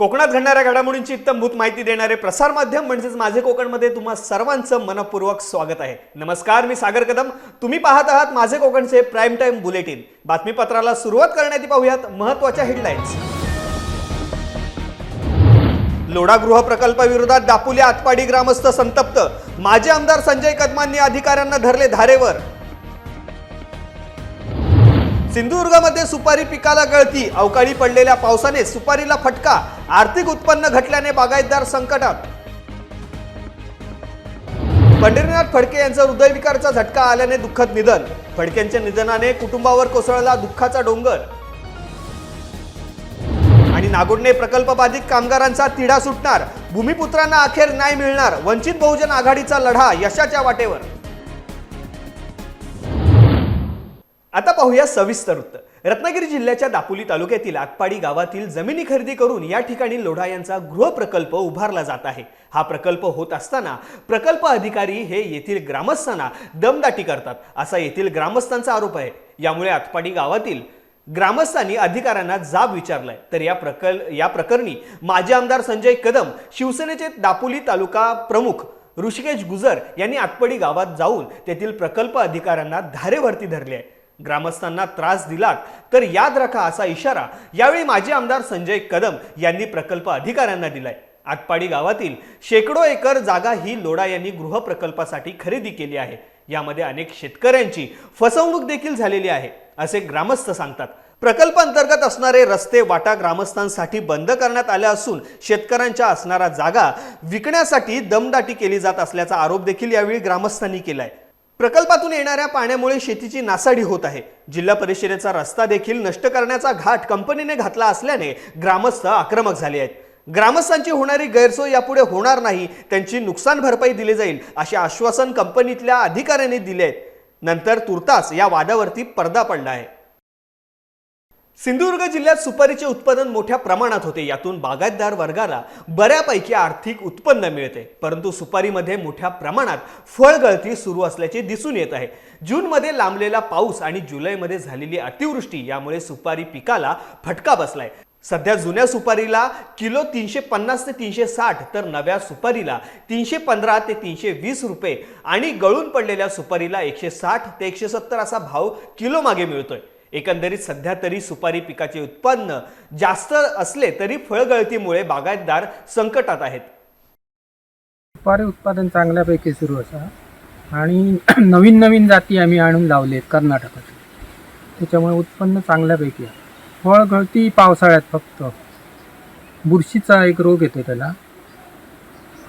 कोकणात घडणाऱ्या घडामोडींची इत्तमभूत माहिती देणारे प्रसारमाध्यम म्हणजेच माझे कोकणमध्ये तुम्हा सर्वांचं मनपूर्वक स्वागत आहे. नमस्कार मी सागर कदम. तुम्ही पाहत आहात माझे कोकणचे प्राईम टाइम बुलेटिन बातमीपत्राला सुरुवात करण्यात पाहूयात महत्त्वाच्या हेडलाईन्स लोढा गृह प्रकल्पाविरोधात दापोली आतपाडी ग्रामस्थ संतप्त. माजी आमदार संजय कदमांनी अधिकाऱ्यांना धरले धारेवर. सिंधुदुर्गामध्ये सुपारी पिकाला गळती अवकाळी पडलेल्या पावसाने सुपारीला फटका आर्थिक उत्पन्न घटल्याने बागायतदार संकटात. पंढरीनाथ फडके यांचा हृदयविकारचा झटका आल्याने दुःखद निधन. फडकेंच्या निधनाने कुटुंबावर कोसळला दुःखाचा डोंगर. आणि नागोडणे प्रकल्प बाधित कामगारांचा तिढा सुटणार. भूमिपुत्रांना अखेर न्याय मिळणार. वंचित बहुजन आघाडीचा लढा यशाच्या वाटेवर. आता पाहूया सविस्तर वृत्त रत्नागिरी जिल्ह्याच्या दापोली तालुक्यातील आटपाडी गावातील जमिनी खरेदी करून या ठिकाणी लोढा यांचा गृहप्रकल्प उभारला जात आहे. हा प्रकल्प होत असताना प्रकल्प अधिकारी हे येथील ग्रामस्थांना दमदाटी करतात. असा येथील ग्रामस्थांचा आरोप आहे. यामुळे आटपाडी गावातील ग्रामस्थांनी अधिकाऱ्यांना जाब विचारलाय. तर या प्रकल या प्रकरणी माजी आमदार संजय कदम शिवसेनेचे दापोली तालुका प्रमुख ऋषिकेश गुजर यांनी आतपाडी गावात जाऊन तेथील प्रकल्प अधिकाऱ्यांना धारेवरती धरले आहे. ग्रामस्थांना त्रास दिलात तर याद राखा असा इशारा यावेळी माजी आमदार संजय कदम यांनी प्रकल्प अधिकाऱ्यांना दिलाय. आटपाडी गावातील शेकडो एकर जागा ही लोडा यांनी गृहप्रकल्पासाठी खरेदी केली आहे. यामध्ये अनेक शेतकऱ्यांची फसवणूक देखील झालेली आहे असे ग्रामस्थ सांगतात. प्रकल्प अंतर्गत असणारे रस्ते वाटा ग्रामस्थांसाठी बंद करण्यात आल्या असून शेतकऱ्यांच्या असणारा जागा विकण्यासाठी दमदाटी केली जात असल्याचा आरोप देखील यावेळी ग्रामस्थांनी केलाय. प्रकल्पातून येणाऱ्या पाण्यामुळे शेतीची नासाडी होत आहे. जिल्हा परिषदेचा रस्ता देखील नष्ट करण्याचा घाट कंपनीने घातला असल्याने ग्रामस्थ आक्रमक झाले आहेत. ग्रामस्थांची होणारी गैरसोय यापुढे होणार नाही. त्यांची नुकसान भरपाई दिली जाईल असे आश्वासन कंपनीतल्या अधिकाऱ्यांनी दिले आहेत. नंतर तुर्तास या वादावरती पडदा पडला आहे. सिंधुदुर्ग जिल्ह्यात सुपारीचे उत्पादन मोठ्या प्रमाणात होते. यातून बागायतदार वर्गाला बऱ्यापैकी आर्थिक उत्पन्न मिळते. परंतु सुपारीमध्ये मोठ्या प्रमाणात फळगळती सुरू असल्याचे दिसून येत आहे. जूनमध्ये लांबलेला पाऊस आणि जुलैमध्ये झालेली अतिवृष्टी यामुळे सुपारी पिकाला फटका बसलाय. सध्या जुन्या सुपारीला किलो तीनशे पन्नास ते तीनशे साठ तर नव्या सुपारीला तीनशे पंधरा ते तीनशे वीस रुपये आणि गळून पडलेल्या सुपारीला एकशे साठ ते एकशे सत्तर असा भाव किलो मागे मिळतोय. एकंदरीत सध्या तरी सुपारी पिकाचे उत्पन्न जास्त असले तरी फळगळतीमुळे बागायतदार संकटात आहेत. सुपारी उत्पादन चांगल्यापैकी सुरू असा. आणि नवीन नवीन जाती आम्ही आणून लावले आहेत कर्नाटकात त्याच्यामुळे उत्पन्न चांगल्यापैकी आहे. फळ गळती पावसाळ्यात फक्त बुरशीचा एक रोग येतो त्याला.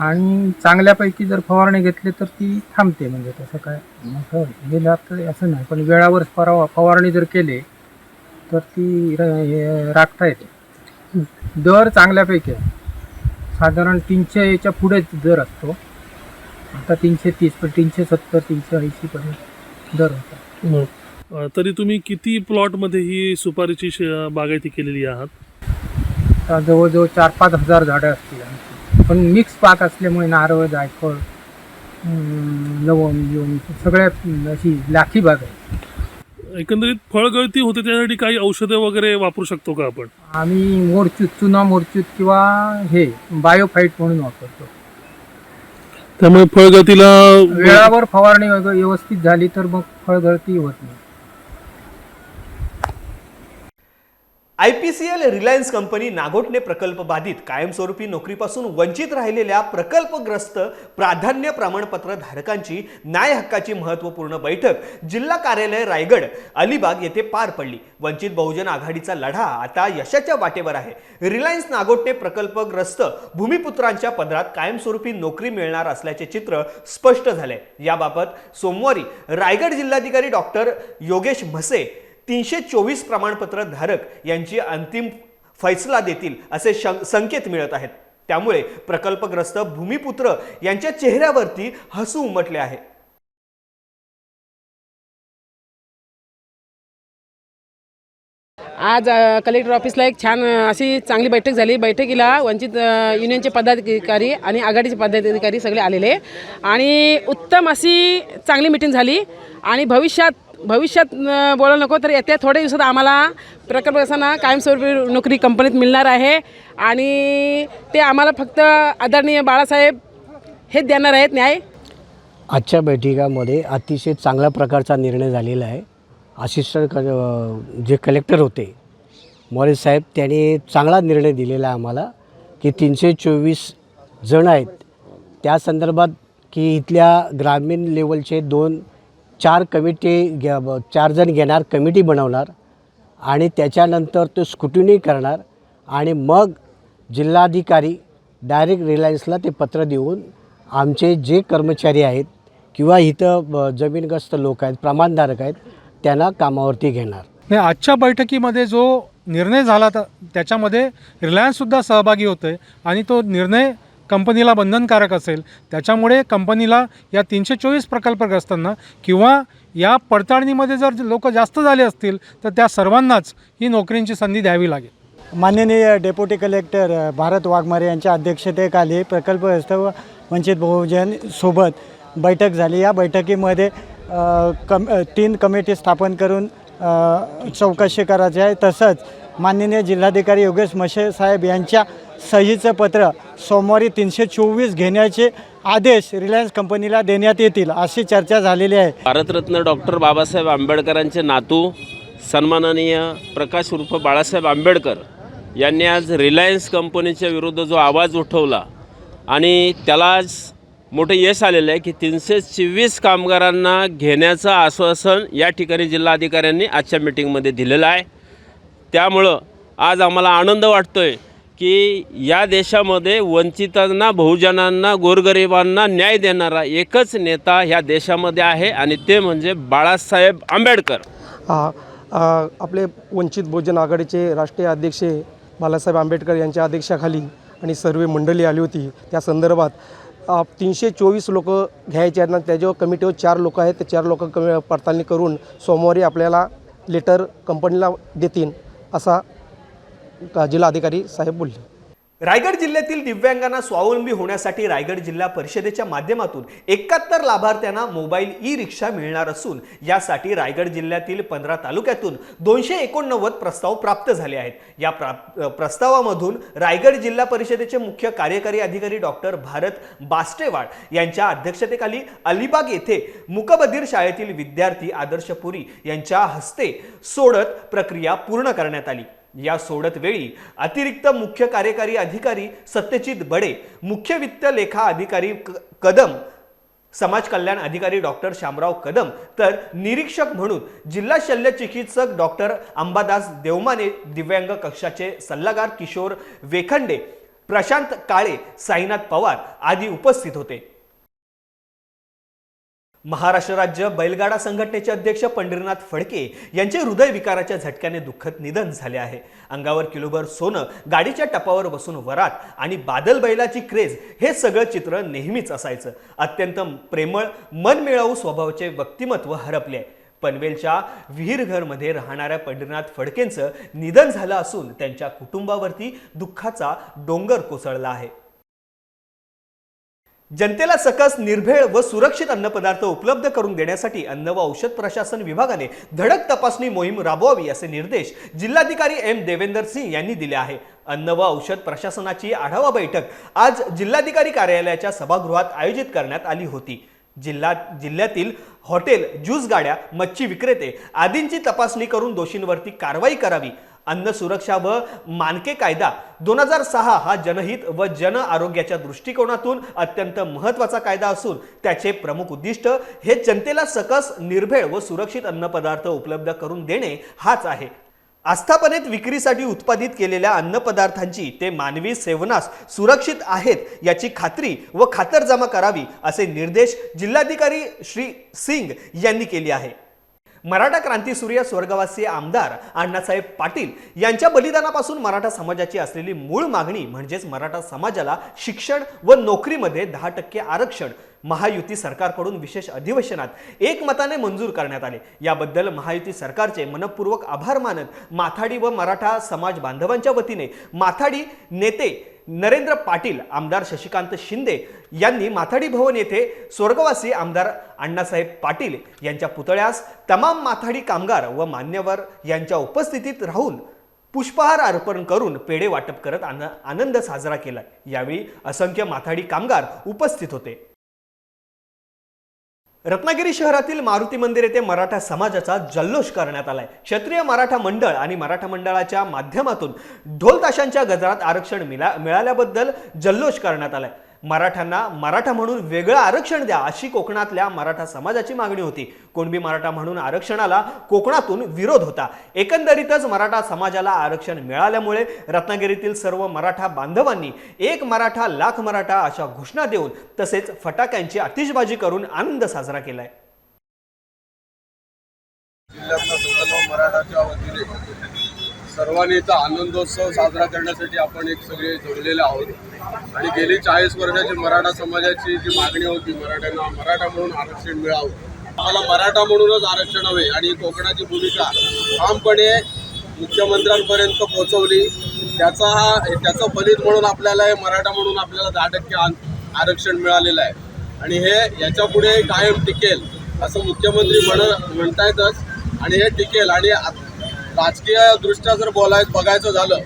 आणि चांगल्यापैकी जर फवारणी घेतली तर ती थांबते म्हणजे तसं काय मोठं गेलं तर असं नाही. पण वेळावर फवारणी जर केली तर ती र- हे राखता येते. दर चांगल्यापैकी आहे. साधारण तीनशेच्या पुढेच दर असतो. आता तीनशे तीस पण तीनशे सत्तर तीनशे ऐंशीपर्यंत दर होता. अ, तरी तुम्ही किती प्लॉटमध्ये ही सुपारीची श- बागायती केलेली आहात? आता जवळजवळ चार पाच हजार झाडं असतील पण मिक्स पाक असल्यामुळे नारळ जायफळ लवंग बिवंग सगळ्या अं, अशी लाखी बाग आहे. एकंदरीत फळगळती होते त्यासाठी काही औषधं वगैरे वापरू शकतो का आपण? आम्ही मोरचूत चुना मोरचूत किंवा हे बायोफाईट म्हणून वापरतो. त्यामुळे फळगळतीला वेळावर फवारणी वगैरे व्यवस्थित झाली तर मग फळगळती होत नाही. I P C L Reliance company Nagothane प्रकल्प बाधित कायमस्वरूपी नोकरीपासून वंचित राहिलेल्या प्रकल्पग्रस्त प्राधान्य प्रमाणपत्र धारकांची न्याय हक्काची महत्त्वपूर्ण बैठक जिल्हा कार्यालय रायगड अलिबाग येथे पार पडली. वंचित बहुजन आघाडीचा लढा आता यशाच्या वाटेवर आहे. रिलायन्स नागोटणे प्रकल्पग्रस्त भूमिपुत्रांच्या पदरात कायमस्वरूपी नोकरी मिळणार असल्याचे चित्र स्पष्ट झाले याबाबत सोमवारी रायगड जिल्हाधिकारी डॉक्टर योगेश म्हसे तीनशे चोवीस प्रमाणपत्र धारक यांची अंतिम फैसला देतील असे संकेत मिळत आहेत. त्यामुळे प्रकल्पग्रस्त भूमिपुत्र यांच्या चेहऱ्यावरती हसू उमटले आहे. आज कलेक्टर ऑफिसला एक छान अशी चांगली बैठक झाली. बैठकीला वंचित युनियनचे पदाधिकारी आणि आघाडीचे पदाधिकारी सगळे आलेले. आणि उत्तम अशी चांगली मिटिंग झाली. आणि भविष्यात भविष्यात बोलायला नको तर येत्या थोड्या दिवसात आम्हाला प्रकल्प असताना कायमस्वरूपी नोकरी कंपनीत मिळणार आहे. आणि ते आम्हाला फक्त आदरणीय बाळासाहेब हेच देणार आहेत न्याय. आजच्या बैठकामध्ये अतिशय चांगल्या प्रकारचा निर्णय झालेला आहे. असिस्टंट क जे कलेक्टर होते मोरे साहेब त्यांनी चांगला निर्णय दिलेला आहे आम्हाला की तीनशे चोवीस जण आहेत. त्या संदर्भात की इथल्या ग्रामीण लेवलचे दोन चार कमिटी घ्या ब- चार जण घेणार कमिटी बनवणार आणि त्याच्यानंतर तो स्कुटिनी करणार आणि मग जिल्हाधिकारी डायरेक्ट रिलायन्सला ते पत्र देऊन आमचे जे कर्मचारी आहेत किंवा इथं ब- जमीनग्रस्त लोक आहेत प्रमाणधारक आहेत त्यांना कामावरती घेणार. नाही आजच्या बैठकीमध्ये जो निर्णय झाला तर त्याच्यामध्ये रिलायन्ससुद्धा सहभागी होतं आहे आणि तो निर्णय कंपनीला बंधनकारक असेल त्याच्यामुळे कंपनीला या तीनशे चोवीस प्रकल्पग्रस्तांना किंवा या पडताळणीमध्ये जर लोक जास्त झाले असतील तर त्या सर्वांनाच ही नोकरींची संधी द्यावी लागेल. माननीय डेप्युटी कलेक्टर भारत वाघमारे यांच्या अध्यक्षतेखाली प्रकल्प व वंचित बहुजन सोबत बैठक झाली. या बैठकीमध्ये कम तीन कमिटी स्थापन करून चौकशी करायची आहे. तसंच माननीय जिल्हाधिकारी योगेश मशे साहेब यांच्या सहीचं पत्र सोमवारी तीनशे चोवीस घेण्याचे आदेश रिलायन्स कंपनीला देण्यात येतील अशी चर्चा झालेली आहे. भारतरत्न डॉक्टर बाबासाहेब आंबेडकरांचे नातू सन्माननीय प्रकाश उर्फ बाळासाहेब आंबेडकर यांनी आज रिलायन्स कंपनीच्या विरुद्ध जो आवाज उठवला आणि त्याला आज मोठं यश आलेलं आहे की तीनशे चोवीस कामगारांना घेण्याचं आश्वासन या ठिकाणी जिल्हाधिकाऱ्यांनी आजच्या मिटिंगमध्ये दिलेलं आहे. त्यामुळं आज आम्हाला आनंद वाटतो आहे की या देशामध्ये वंचितांना बहुजनांना गोरगरिबांना न्याय देणारा एकच नेता ह्या देशामध्ये आहे आणि ते म्हणजे बाळासाहेब आंबेडकर. आ, आ, आपले वंचित बहुजन आघाडीचे राष्ट्रीय अध्यक्ष बाळासाहेब आंबेडकर यांच्या अध्यक्षाखाली आणि सर्व मंडळी आली होती. त्या संदर्भात तीनशे चोवीस लोक घ्यायचे आहेत ना त्याच्यावर कमिटीवर चार लोक आहेत. ते चार लोक कमी पडताळणी करून सोमवारी आपल्याला लेटर कंपनीला देतील असा जिल्हाधिकारी साहेब बोलले. रायगड जिल्ह्यातील दिव्यांगांना स्वावलंबी होण्यासाठी रायगड जिल्हा परिषदेच्या माध्यमातून एकाहत्तर लाभार्थ्यांना मोबाईल ई रिक्षा मिळणार असून यासाठी रायगड जिल्ह्यातील पंधरा तालुक्यातून दोनशे एकोणनव्वद प्रस्ताव प्राप्त झाले आहेत. या प्रा प्रस्तावामधून रायगड जिल्हा परिषदेचे मुख्य कार्यकारी अधिकारी डॉक्टर भारत बास्टेवाड यांच्या अध्यक्षतेखाली अलिबाग येथे मुकबधीर शाळेतील विद्यार्थी आदर्श पुरी यांच्या हस्ते सोडत प्रक्रिया पूर्ण करण्यात आली. या सोडत वेळी अतिरिक्त मुख्य कार्यकारी अधिकारी सत्यजित बडे मुख्य वित्त लेखा अधिकारी कदम समाज कल्याण अधिकारी डॉक्टर शामराव कदम तर निरीक्षक म्हणून जिल्हा शल्य चिकित्सक डॉक्टर अंबादास देवमाने दिव्यांग कक्षाचे सल्लागार किशोर वेखंडे प्रशांत काळे साईनाथ पवार आदी उपस्थित होते. महाराष्ट्र राज्य बैलगाडा संघटनेचे अध्यक्ष पंढरीनाथ फडके यांचे हृदयविकाराच्या झटक्याने दुःखद निधन झाले आहे. अंगावर किलोभर सोनं गाडीच्या टपावर बसून वरात आणि बादल बैलाची क्रेज हे सगळं चित्र नेहमीच असायचं. अत्यंत प्रेमळ मनमिळावू स्वभावाचे व्यक्तिमत्व हरपले. आहे पनवेलच्या विहीरघरमध्ये राहणाऱ्या पंढरीनाथ फडकेंचं निधन झालं असून त्यांच्या कुटुंबावरती दुःखाचा डोंगर कोसळला आहे. जनतेला सकस निर्भेळ व सुरक्षित अन्नपदार्थ उपलब्ध करून देण्यासाठी अन्न व औषध प्रशासन विभागाने धडक तपासणी मोहीम राबवावी असे निर्देश जिल्हाधिकारी एम देवेंदर सिंह यांनी दिले आहे. अन्न व औषध प्रशासनाची आढावा बैठक आज जिल्हाधिकारी कार्यालयाच्या सभागृहात आयोजित करण्यात आली होती. जिल्हा जिल्ह्यातील हॉटेल ज्यूस गाड्या मच्छी विक्रेते आदींची तपासणी करून दोषींवरती कारवाई करावी. अन्न सुरक्षा व मानके कायदा दोन हजार सहा हा जनहित व जन आरोग्याच्या दृष्टिकोनातून अत्यंत महत्त्वाचा कायदा असून त्याचे प्रमुख उद्दिष्ट हे जनतेला सकस निर्भेळ व सुरक्षित अन्नपदार्थ उपलब्ध करून देणे हाच आहे. आस्थापनेत विक्रीसाठी उत्पादित केलेल्या अन्नपदार्थांची ते मानवी सेवनास सुरक्षित आहेत याची खात्री व खातरजमा करावी असे निर्देश जिल्हाधिकारी श्री सिंग यांनी केले आहे. मराठा क्रांतीसूर्य स्वर्गवासी आमदार अण्णासाहेब पाटील यांच्या बलिदानापासून मराठा समाजाची असलेली मूळ मागणी म्हणजेच मराठा समाजाला शिक्षण व नोकरीमध्ये दहा टक्के आरक्षण महायुती सरकारकडून विशेष अधिवेशनात एकमताने मंजूर करण्यात आले. याबद्दल महायुती सरकारचे मनपूर्वक आभार मानत माथाडी व मराठा समाज बांधवांच्या वतीने माथाडी नेते नरेंद्र पाटील आमदार शशिकांत शिंदे यांनी माथाडी भवन येथे स्वर्गवासी आमदार अण्णासाहेब पाटील यांच्या पुतळ्यास तमाम माथाडी कामगार व मान्यवर यांच्या उपस्थितीत राहून पुष्पहार अर्पण करून पेढे वाटप करत आन आनंद साजरा केला. यावेळी असंख्य माथाडी कामगार उपस्थित होते. रत्नागिरी शहरातील मारुती मंदिर येथे मराठा समाजाचा जल्लोष करण्यात आलाय. क्षत्रिय मराठा मंडळ आणि मराठा मंडळाच्या माध्यमातून ढोल ताशांच्या गजरात आरक्षण मिळा मिळाल्याबद्दल जल्लोष करण्यात आलाय. मराठ्यांना मराठा म्हणून वेगळं आरक्षण द्या अशी कोकणातल्या मराठा समाजाची मागणी होती. कोणबी मराठा म्हणून आरक्षणाला कोकणातून विरोध होता. एकंदरीतच मराठा समाजाला आरक्षण मिळाल्यामुळे रत्नागिरीतील सर्व मराठा बांधवांनी एक मराठा लाख मराठा अशा घोषणा देऊन तसेच फटाक्यांची आतिषबाजी करून आनंद साजरा केलाय. जिल्ह्यातल्या मराठाच्या वतीने सर्वांनी इथं आनंदोत्सव साजरा करण्यासाठी आपण एक सगळे जोडलेले आहोत. आणि गेली चाळीस वर्षाची मराठा समाजाची जी मागणी होती मराठ्यांना मराठा म्हणून आरक्षण मिळावं. आम्हाला मराठा म्हणूनच आरक्षण हवे आणि कोकणाची भूमिका ठामपणे मुख्यमंत्र्यांपर्यंत पोहोचवली. त्याचा हा त्याचं फलित म्हणून आपल्याला हे मराठा म्हणून आपल्याला दहा टक्के आरक्षण मिळालेलं आहे. आणि हे याच्यापुढे कायम टिकेल असं मुख्यमंत्री म्हण म्हणतायतच. आणि हे टिकेल आणि आ- राजकीय दृष्ट्या जर बोलायचं बघायचं झालं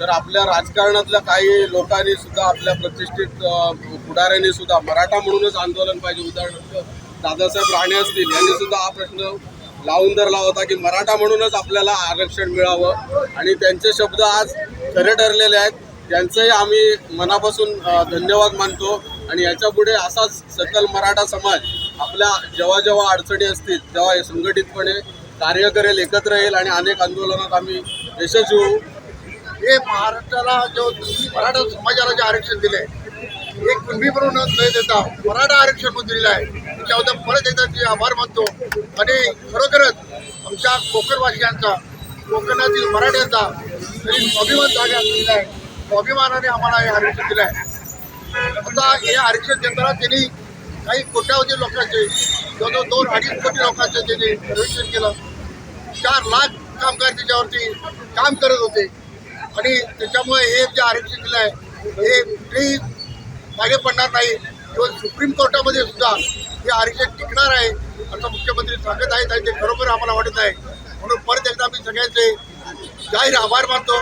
तर आपल्या राजकारणातल्या काही लोकांनी सुद्धा आपल्या प्रतिष्ठित पुढाऱ्यांनी सुद्धा मराठा म्हणूनच आंदोलन पाहिजे. उदाहरणार्थ दादासाहेब राणे असतील यांनी सुद्धा हा प्रश्न लावून धरला होता की मराठा म्हणूनच आपल्याला आरक्षण मिळावं. आणि त्यांचे शब्द आज खरे ठरलेले आहेत. त्यांचंही आम्ही मनापासून धन्यवाद मानतो. आणि याच्यापुढे असाच सकल मराठा समाज आपल्या जेव्हा जेव्हा अडचणी असतील तेव्हा हे संघटितपणे कार्य करेल एकत्र येईल आणि अनेक आंदोलनात आम्ही यशस्वी होऊ. हे महाराष्ट्राला जो मराठा समाजाला जे आरक्षण दिले हे कुणबी म्हणून न देता मराठा आरक्षण म्हणून दिलेलं आहे. त्याबद्दल परत एकदा ते आभार मानतो. आणि खरोखरच आमच्या कोकणवासियांचा कोकणातील मराठ्यांचा तरी अभिमान जागा दिलेला आहे. स्वाभिमानाने अभिमानाने आम्हाला हे आरक्षण दिलं आहे आता हे आरक्षण देताना त्यांनी काही कोट्यावधी लोकांचे जवळजवळ दोन अडीच कोटी लोकांचे त्यांनी आरक्षण केलं. चार लाख कामगार त्याच्यावरती काम करत होते. आणि त्याच्यामुळे हे जे आरक्षण दिलं आहे हे कुठेही मागे पडणार नाही. किंवा सुप्रीम कोर्टामध्ये सुद्धा हे आरक्षण टिकणार आहे असं मुख्यमंत्री सांगत आहेत आणि ते खरोखर आम्हाला वाटत आहे. म्हणून परत एकदा आम्ही सगळ्यांचे जाहीर आभार मानतो.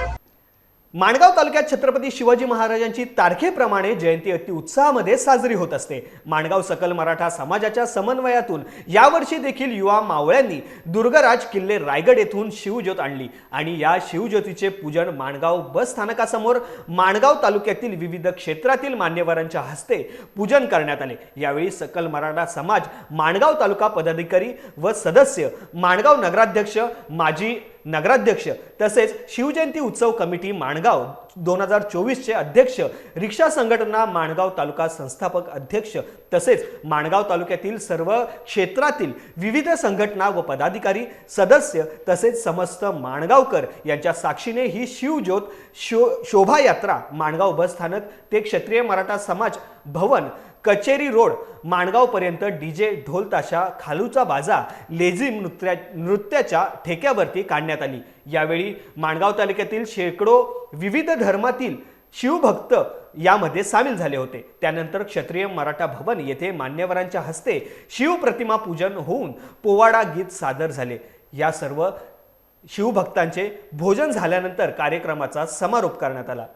माणगाव तालुक्यात छत्रपती शिवाजी महाराजांची तारखेप्रमाणे जयंती अति उत्साहामध्ये साजरी होत असते. माणगाव सकल मराठा समाजाच्या समन्वयातून यावर्षी देखील युवा मावळ्यांनी दुर्गराज किल्ले रायगड येथून शिवज्योत आणली आणि या शिवज्योतीचे पूजन माणगाव बस स्थानकासमोर माणगाव तालुक्यातील विविध क्षेत्रातील मान्यवरांच्या हस्ते पूजन करण्यात आले. यावेळी सकल मराठा समाज माणगाव तालुका पदाधिकारी व सदस्य माणगाव नगराध्यक्ष माजी नगराध्यक्ष तसेच शिवजयंती उत्सव कमिटी माणगाव दोन हजार चोवीसचे अध्यक्ष रिक्षा संघटना माणगाव तालुका संस्थापक अध्यक्ष तसेच माणगाव तालुक्यातील सर्व क्षेत्रातील विविध संघटना व पदाधिकारी सदस्य तसेच समस्त माणगावकर यांच्या साक्षीने ही शिवज्योत शो शोभायात्रा माणगाव बस स्थानक ते क्षत्रिय मराठा समाज भवन कचेरी रोड माणगावपर्यंत डी जे ढोलताशा खालूचा बाजा लेझिम नृत्या नृत्याच्या ठेक्यावरती काढण्यात आली. यावेळी माणगाव तालुक्यातील शेकडो विविध धर्मातील शिवभक्त यामध्ये सामील झाले होते. त्यानंतर क्षत्रिय मराठा भवन येथे मान्यवरांच्या हस्ते शिवप्रतिमा पूजन होऊन पोवाडा गीत सादर झाले. या सर्व शिवभक्तांचे भोजन झाल्यानंतर कार्यक्रमाचा समारोप करण्यात आला.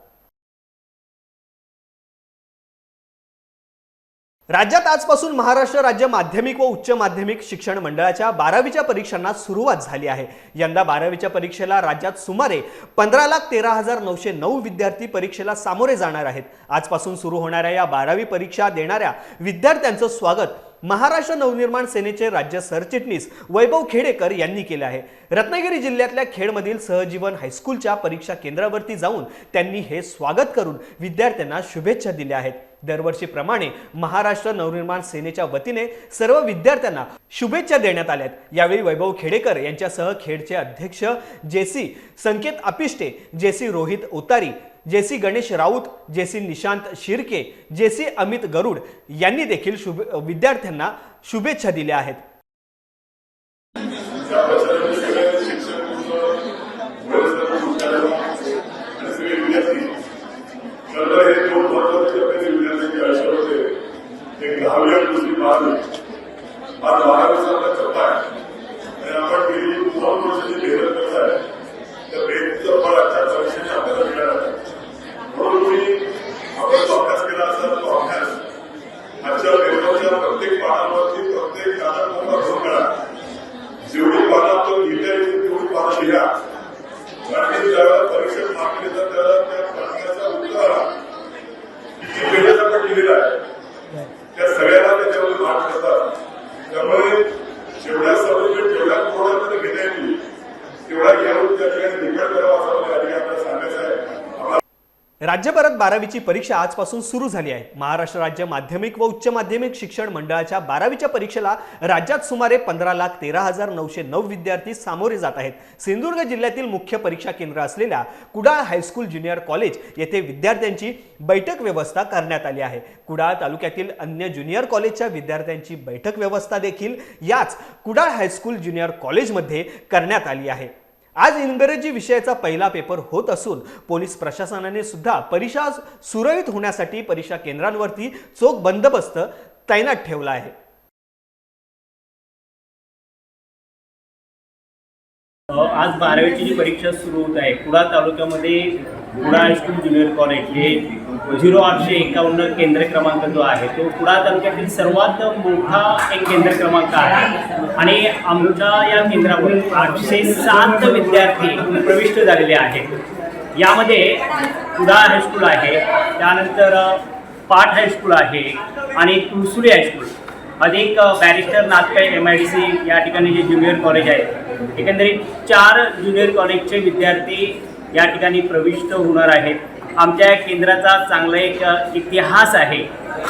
राज्यात आजपासून महाराष्ट्र राज्य माध्यमिक व उच्च माध्यमिक शिक्षण मंडळाच्या बारावीच्या परीक्षांना सुरुवात झाली आहे. यंदा बारावीच्या परीक्षेला राज्यात सुमारे पंधरा लाख तेरा हजार नऊशे नऊ विद्यार्थी परीक्षेला सामोरे जाणार आहेत. आजपासून सुरू होणाऱ्या या बारावी परीक्षा देणाऱ्या विद्यार्थ्यांचं स्वागत महाराष्ट्र नवनिर्माण सेनेचे राज्य सरचिटणीस वैभव खेडेकर यांनी केले आहे. रत्नागिरी जिल्ह्यातल्या खेडमधील सहजीवन हायस्कूलच्या परीक्षा केंद्रावरती जाऊन त्यांनी हे स्वागत करून विद्यार्थ्यांना शुभेच्छा दिल्या आहेत. दरवर्षीप्रमाणे महाराष्ट्र नवनिर्माण सेनेच्या वतीने सर्व विद्यार्थ्यांना शुभेच्छा देण्यात आल्यात. यावेळी वैभव खेडेकर यांच्यासह खेडचे अध्यक्ष JC Sanket Apishte JC Rohit Utari J C Ganesh Raut जे सी निशांत शिर्के जे सी अमित गरुड यांनी देखील शुभ विद्यार्थ्यांना शुभेच्छा दिल्या आहेत नंतर हे दोन महत्त्वाचे टप्प्याचे विद्यार्थ्यांची आयुष्य होते एक दहावी आणि दुसरी बारावी आज बारावीचा आपला टप्पा आहे आणि आपण गेली दोन वर्षाची मेहनत करत आहे त्या मेहनतीचं फळ आजच्या परीक्षेने आपल्याला मिळालं आहे म्हणून तुम्ही आपण जो अभ्यास केला असाल तो अभ्यास आजच्या पेपरच्या प्रत्येक पानावरती प्रत्येक कानात मोठा भर करा जेवढी पानं आपण लिहिल्या येतील तेवढी पानं लिहा कारण की ज्यावेळेला परीक्षेत मार्क देतात त्यावेळेला त्या प्रश्नाचा उत्तर आला किती पेजेस आपण लिहिलेला आहे त्या सगळ्याला त्याच्यामध्ये मार्क करतात त्यामुळे जेवढ्या सब्जेक्ट जेवढ्या कोणामध्ये घेता येतील तेवढ्या घेऊन त्या ठिकाणी निकड करावा असं मला या ठिकाणी आपल्याला सांगायचं आहे आम्हाला राज्यभरात बारावीची परीक्षा आजपासून सुरू झाली आहे. महाराष्ट्र राज्य माध्यमिक व उच्च माध्यमिक शिक्षण मंडळाच्या बारावीच्या परीक्षेला राज्यात सुमारे पंधरा लाख तेरा हजार नऊशे नऊ विद्यार्थी सामोरे जात आहेत. सिंधुदुर्ग जिल्ह्यातील मुख्य परीक्षा केंद्र असलेल्या कुडाळ हायस्कूल ज्युनियर कॉलेज येथे विद्यार्थ्यांची बैठक व्यवस्था करण्यात आली आहे. कुडाळ तालुक्यातील अन्य ज्युनियर कॉलेजच्या विद्यार्थ्यांची बैठक व्यवस्था देखील याच कुडाळ हायस्कूल ज्युनियर कॉलेजमध्ये करण्यात आली आहे. आज इंग्रजी विषयाचा पहिला पेपर होत असून पोलीस प्रशासनाने सुद्धा परीक्षा सुरळीत होण्यासाठी परीक्षा केंद्रांवरती चोख बंदोबस्त तैनात ठेवला आहे. आज बारावीची जी परीक्षा सुरू होत आहे कुडा तालुक्यामध्ये Kuda high school junior college हे झिरो आठशे एकावन्न केंद्र क्रमांक जो आहे तो कुडा तालुक्यातील सर्वात मोठा एक केंद्र क्रमांक आहे. आणि आमच्या या केंद्रावर आठशे सात विद्यार्थी प्रविष्ट झालेले आहेत. यामध्ये कुडा हायस्कूल आहे त्यानंतर पाठ हायस्कूल आहे आणि तुळसुरी हायस्कूल अधिक barrister Nathkai M I D C या ठिकाणी जे ज्युनियर कॉलेज आहे एकंदरीत चार ज्युनियर कॉलेजचे विद्यार्थी या ठिकाणी प्रविष्ट होणार आहेत. आमच्या या केंद्राचा चांगला एक इतिहास आहे.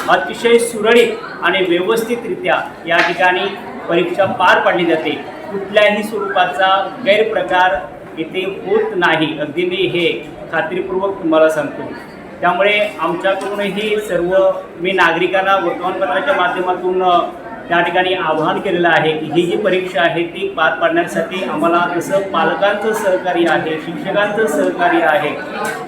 अतिशय सुरळीत आणि व्यवस्थितरित्या या ठिकाणी परीक्षा पार पाडली जाते. कुठल्याही स्वरूपाचा गैरप्रकार इथे होत नाही. अगदी मी हे खात्रीपूर्वक तुम्हाला सांगतो. त्यामुळे आमच्याकडूनही सर्व मी नागरिकांना वर्तमानपत्राच्या माध्यमातून त्या ठिकाणी आवाहन केलेलं आहे की ही जी परीक्षा आहे ती पार पाडण्यासाठी आम्हाला जसं पालकांचं सहकार्य आहे शिक्षकांचं सहकार्य आहे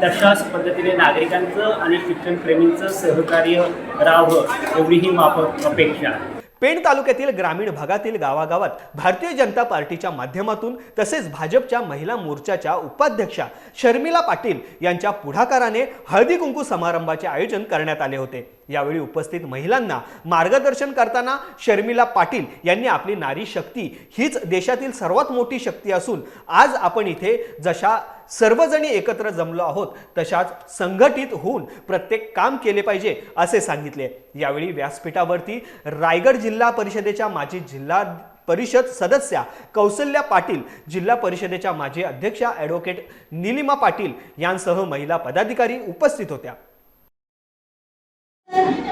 तशाच पद्धतीने नागरिकांचं आणि शिक्षणप्रेमींचं सहकार्य राहावं एवढी ही माफक अपेक्षा आहे. पेण तालुक्यातील ग्रामीण भागातील गावागावात भारतीय जनता पार्टीच्या माध्यमातून तसेच भाजपच्या महिला मोर्चाच्या उपाध्यक्षा शर्मिला पाटील यांच्या पुढाकाराने हळदी कुंकू समारंभाचे आयोजन करण्यात आले होते. यावेळी उपस्थित महिलांना मार्गदर्शन करताना शर्मिला पाटील यांनी आपली नारी शक्ती हीच देशातील सर्वात मोठी शक्ती असून आज आपण इथे जशा सर्वजणी एकत्र जमलो आहोत तशाच संघटित होऊन प्रत्येक काम केले पाहिजे असे सांगितले. यावेळी व्यासपीठावरती रायगड जिल्हा परिषदेच्या माजी जिल्हा परिषद सदस्या कौसल्या पाटील जिल्हा परिषदेच्या माजी अध्यक्षा ॲडव्होकेट निलिमा पाटील यांसह महिला पदाधिकारी उपस्थित होत्या.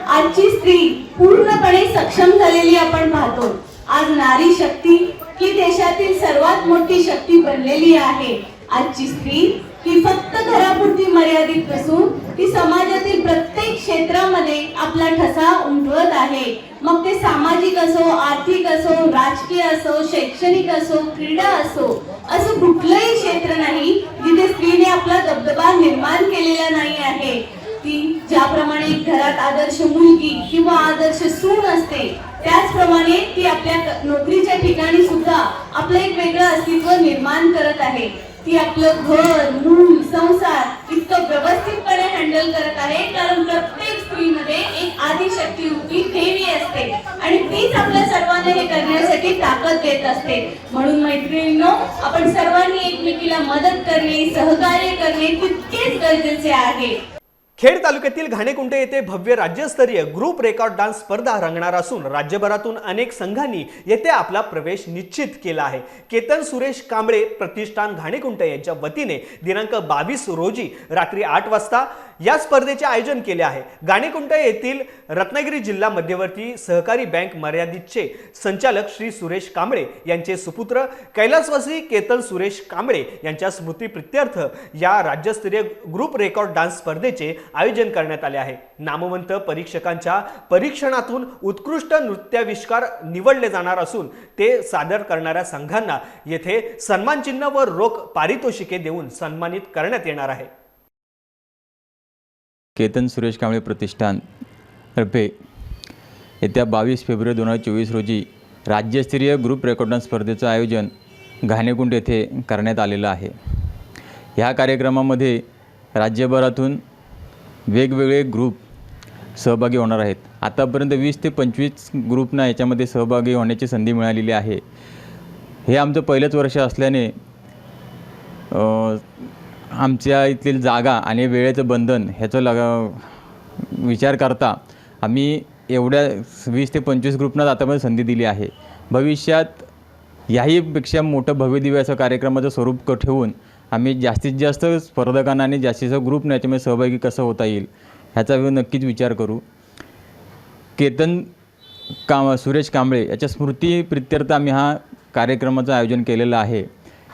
आजची स्त्री पूर्णपणे सक्षम झालेली आपण पाहतो. आज नारी शक्ती ही देशातील सर्वात मोठी शक्ती बनलेली आहे. आजची स्त्री ही फक्त घरापुरती मर्यादित नसून ती समाजातील प्रत्येक क्षेत्रामध्ये आपला ठसा उमटवत आहे. मग ते सामाजिक असो आर्थिक असो राजकीय असो शैक्षणिक असो क्रीडा असो असं कुठलंही क्षेत्र नाही जिथे स्त्रीने आपला दबदबा निर्माण केलेला नाही आहे. ती ज्याप्रमाणे घरात आदर्श मुलगी किंवा आदर्श सून असते त्याचप्रमाणे ती आपल्या नोकरीच्या ठिकाणी सुद्धा आपलं एक वेगळं अस्तित्व निर्माण करत आहे. ती आपलं घर मूल संसार इतकं व्यवस्थितपणे हँडल करत आहे. कारण प्रत्येक स्त्रीमध्ये एक आदिशक्ती रूपी देवी असते. आणि तीच आपल्या सर्वांना हे करण्यासाठी ताकद देत असते. म्हणून मैत्रिणींनो आपण सर्वांनी एकमेकीला मदत करणे सहकार्य करणे तितकेच गरजेचे आहे. खेड तालुक्यातील घाणेकुंटे येथे भव्य राज्यस्तरीय ग्रुप रेकॉर्ड डान्स स्पर्धा रंगणार असून राज्यभरातून अनेक संघांनी येथे आपला प्रवेश निश्चित केला आहे. केतन सुरेश कांबळे प्रतिष्ठान घाणेकुंटे यांच्या वतीने दिनांक बावीस रोजी रात्री आठ वाजता या स्पर्धेचे आयोजन केले आहे. गाणेकुंटे येथील रत्नागिरी जिल्हा मध्यवर्ती सहकारी बँक मर्यादितचे संचालक श्री सुरेश कांबळे यांचे सुपुत्र कैलासवासी केतन सुरेश कांबळे यांच्या स्मृतीप्रित्यर्थ या राज्यस्तरीय ग्रुप रेकॉर्ड डान्स स्पर्धेचे आयोजन करण्यात आले आहे. नामवंत परीक्षकांच्या परीक्षणातून उत्कृष्ट नृत्याविष्कार निवडले जाणार असून ते सादर करणाऱ्या संघांना येथे सन्मानचिन्ह व रोख पारितोषिके देऊन सन्मानित करण्यात येणार आहे. केतन सुरेश कांबळे प्रतिष्ठान तर्फे येत्या बावीस फेब्रुवारी दोन हजार चोवीस रोजी राज्यस्तरीय ग्रुप रेकॉर्डन स्पर्धेचं आयोजन घाणेकुंड येथे करण्यात आलेलं आहे. ह्या कार्यक्रमामध्ये राज्यभरातून वेगवेगळे ग्रुप सहभागी होणार आहेत. आतापर्यंत वीस ते पंचवीस ग्रुपना याच्यामध्ये सहभागी होण्याची संधी मिळालेली आहे. हे आमचं पहिलंच वर्ष असल्याने आमच्या इथली जागा आणि वेळेचं बंधन ह्याचं लग विचार करता आम्ही एवढ्या वीस ते पंचवीस ग्रुपना आतापर्यंत संधी दिली आहे. भविष्यात याहीपेक्षा मोठं भव्यदिव्य असं कार्यक्रमाचं स्वरूप ठेवून आम्ही जास्तीत जास्त स्पर्धकांना आणि जास्तीत जास्त ग्रुपने याच्यामध्ये सहभागी कसं होता येईल ह्याचा नक्कीच विचार करू. केतन काम सुरेश कांबळे याच्या स्मृती प्रित्यर्थ आम्ही हा कार्यक्रमाचं आयोजन केलेलं आहे.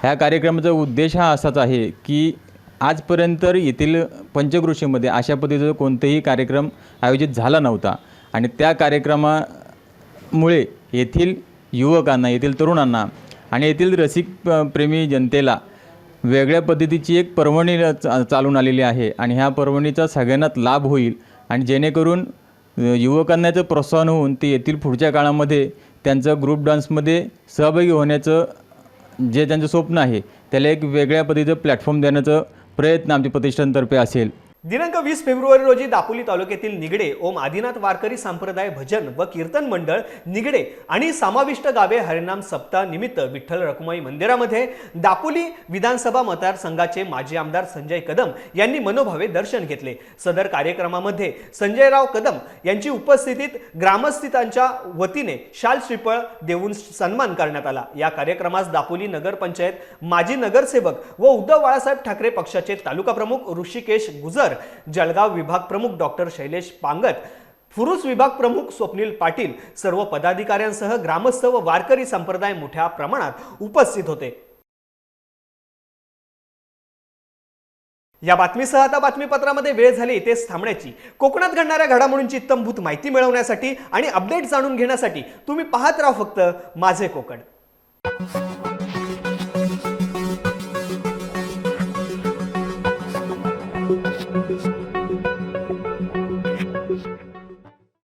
ह्या कार्यक्रमाचा उद्देश हा असाच आहे की आजपर्यंत येथील पंचकृषीमध्ये अशा पद्धतीचा कोणताही कार्यक्रम आयोजित झाला नव्हता आणि त्या कार्यक्रमामुळे येथील युवकांना येथील तरुणांना आणि येथील रसिक प- प्रेमी जनतेला वेगळ्या पद्धतीची एक पर्वणी चा- चालून आलेली आहे आणि ह्या पर्वणीचा सगळ्यांनाच लाभ होईल आणि जेणेकरून युवकांना याचं प्रोत्साहन होऊन ते येथील पुढच्या काळामध्ये त्यांचं ग्रुप डान्समध्ये सहभागी होण्याचं जे त्यांचं स्वप्न आहे त्याला एक वेगळ्या पद्धतीचं प्लॅटफॉर्म देण्याचं प्रयत्न आमच्या प्रतिष्ठानतर्फे असेल. दिनांक वीस फेब्रुवारी रोजी दापोली तालुक्यातील निगडे ओम आदिनाथ वारकरी संप्रदाय भजन व कीर्तन मंडळ निगडे आणि समाविष्ट गावे हरिनाम सप्ताह निमित्त विठ्ठल रखुमाई मंदिरामध्ये दापोली विधानसभा मतदारसंघाचे माजी आमदार संजय कदम यांनी मनोभावे दर्शन घेतले. सदर कार्यक्रमामध्ये संजयराव कदम यांची उपस्थितीत ग्रामस्थितांच्या वतीने शाल श्रीफळ देऊन सन्मान करण्यात आला. या कार्यक्रमास दापोली नगरपंचायत माजी नगरसेवक व उद्धव बाळासाहेब ठाकरे पक्षाचे तालुका प्रमुख ऋषिकेश गुजर जळगाव विभाग प्रमुख डॉक्टर शैलेश पांगत फुरुस विभाग प्रमुख स्वप्नील पाटील सर्व पदाधिकाऱ्यांसह ग्रामस्थ व वारकरी संप्रदाय मोठ्या प्रमाणात उपस्थित होते. या बातमीसह आता बातमीपत्रामध्ये वेळ झाली इथेच थांबण्याची. कोकणात घडणाऱ्या घडामोडींची इत्तमभूत माहिती मिळवण्यासाठी आणि अपडेट जाणून घेण्यासाठी तुम्ही पाहत राहा फक्त माझे कोकण.